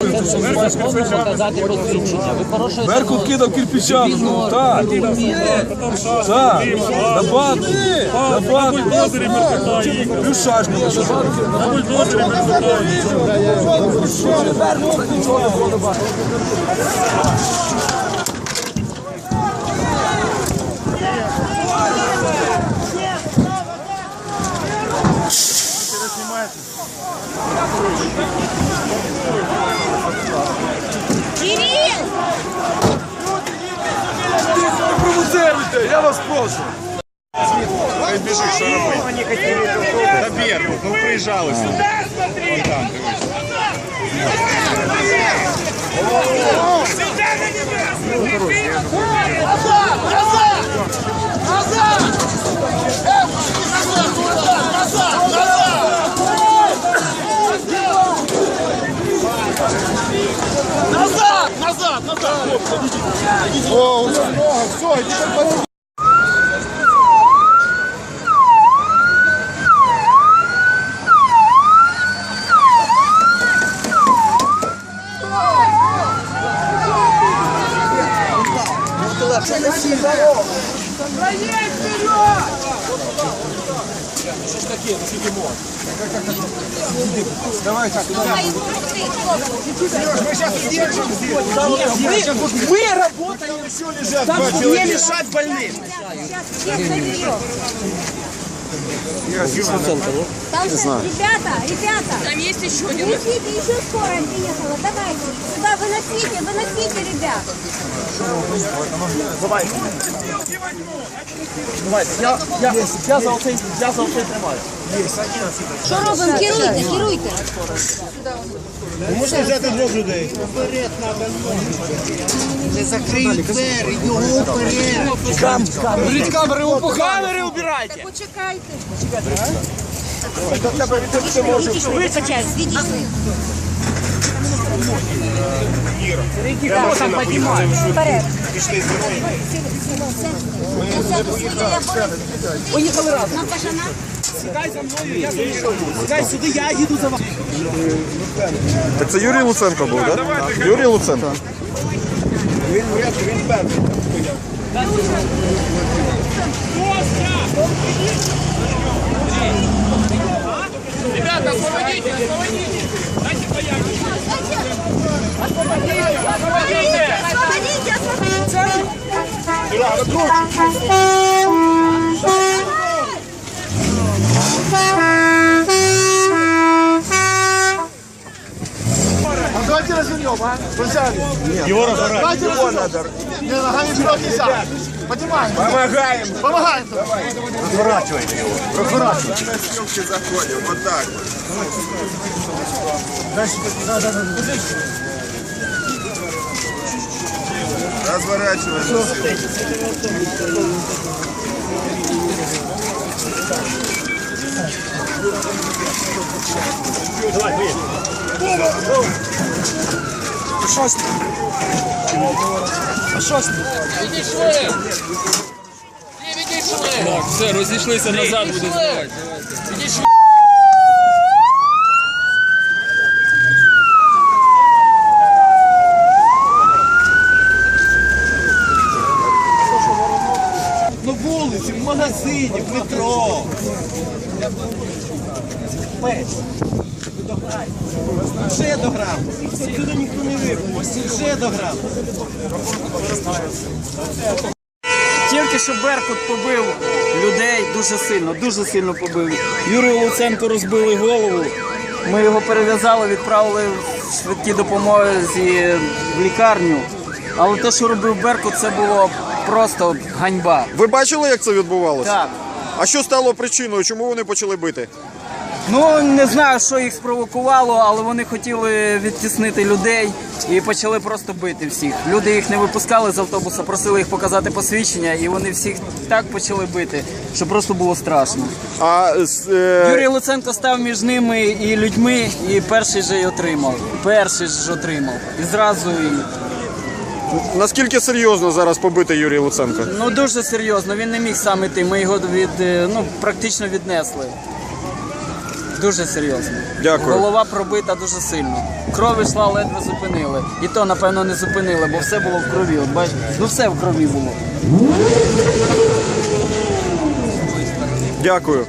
Показати посвідчення. Ви Беркут кидав кирпичами. Так, так. На банку. На банку. Шашку. Кирилл! Провоцируйте, я вас прошу. Хай біжить, що робити. Та Беркут, ну приїжджали сюди. О, все, все, Проезд вперед! Шестаки, это сидимо. Давайте сюда. Сереж, мы сейчас держим. Мы работаем. Все лежат, два. Не лишать больных. Сейчас всех Там ребята, ребята. Там есть еще один. Несите, еще скоро приехала. Давайте. Сюда выносите, выносите. Ребят. Що робимо? Керуйте, керуйте. Можна взяти двох людей. Не закриють двері, його вперед. Беріть камери, камери убирайте. Так почекайте. Вибачайте, відійшли. Вперед. Пішли зі мною. Поїхали разом. На пашана. Так це Юрій Луценко був, так? Юрій Луценко. Освободите, давайте развернем, а? Друзьями. Нет. Его разворачивать. Его надо. Не, ногами вперед нельзя. Поднимаем. Помогаем. Помогаем. Давай. Разворачивайте его. Разворачивайте. На съемке заходим. Вот так вот. Дальше. Да, да, да. Разворачиваемся. Давай, поехали. Что с ним? А що з ним? Відійшли! Відійшли! Так, все, розійшлися назад, будемо збивати. Відійшли! На вулиці, в магазині, в метро. Пець. Вже дограв. Сюди ніхто не випустить. Вже дограв. Тільки що Беркут побив людей дуже сильно, дуже сильно побив. Юрію Луценко розбили голову. Ми його перев'язали, відправили в швидкі допомозі в лікарню. Але те, що робив Беркут, це було просто ганьба. Ви бачили, як це відбувалося? Так. А що стало причиною? Чому вони почали бити? Ну не знаю, що їх спровокувало, але вони хотіли відтіснити людей і почали просто бити всіх. Люди їх не випускали з автобуса, просили їх показати посвідчення, і вони всіх так почали бити, що просто було страшно. А е, Юрій Луценко став між ними і людьми, і перший же й отримав. Перший ж отримав. І зразу і наскільки серйозно зараз побити Юрій Луценко? ну дуже серйозно. Він не міг сам іти. Ми його від е, ну практично віднесли. Дуже серйозно. Дякую. Голова пробита дуже сильно. Кров йшла, ледве зупинили. І то, напевно, не зупинили, бо все було в крові. От бачите, ну все в крові було. Дякую.